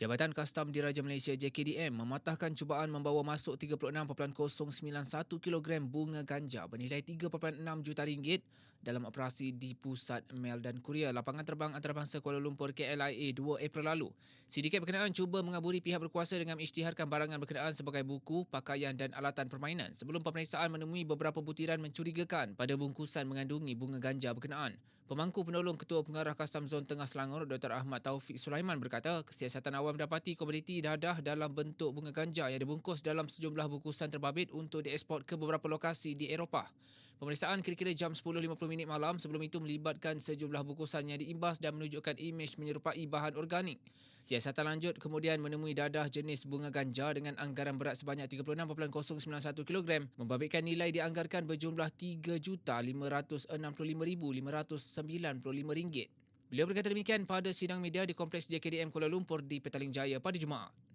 Jabatan Kastam Diraja Malaysia JKDM mematahkan cubaan membawa masuk 36.091 kg bunga ganja bernilai 3.6 juta ringgit dalam operasi di Pusat Mel dan Kuria Lapangan Terbang Antarabangsa Kuala Lumpur KLIA 2 April lalu. Sindiket berkenaan cuba mengaburi pihak berkuasa dengan isytiharkan barangan berkenaan sebagai buku, pakaian dan alatan permainan sebelum pemeriksaan menemui beberapa butiran mencurigakan pada bungkusan mengandungi bunga ganja berkenaan. Pemangku penolong Ketua Pengarah Kastam Zon Tengah Selangor Dr. Ahmad Taufik Sulaiman berkata kesiasatan awal mendapati komoditi dadah dalam bentuk bunga ganja yang dibungkus dalam sejumlah bungkusan terbabit untuk dieksport ke beberapa lokasi di Eropah. Pemeriksaan kira-kira jam 10.50 minit malam sebelum itu melibatkan sejumlah bungkusan yang diimbas dan menunjukkan imej menyerupai bahan organik. Siasatan lanjut kemudian menemui dadah jenis bunga ganja dengan anggaran berat sebanyak 36.091 kg membabitkan nilai dianggarkan berjumlah RM3,565,595. Beliau berkata demikian pada sidang media di Kompleks JKDM Kuala Lumpur di Petaling Jaya pada Jumaat.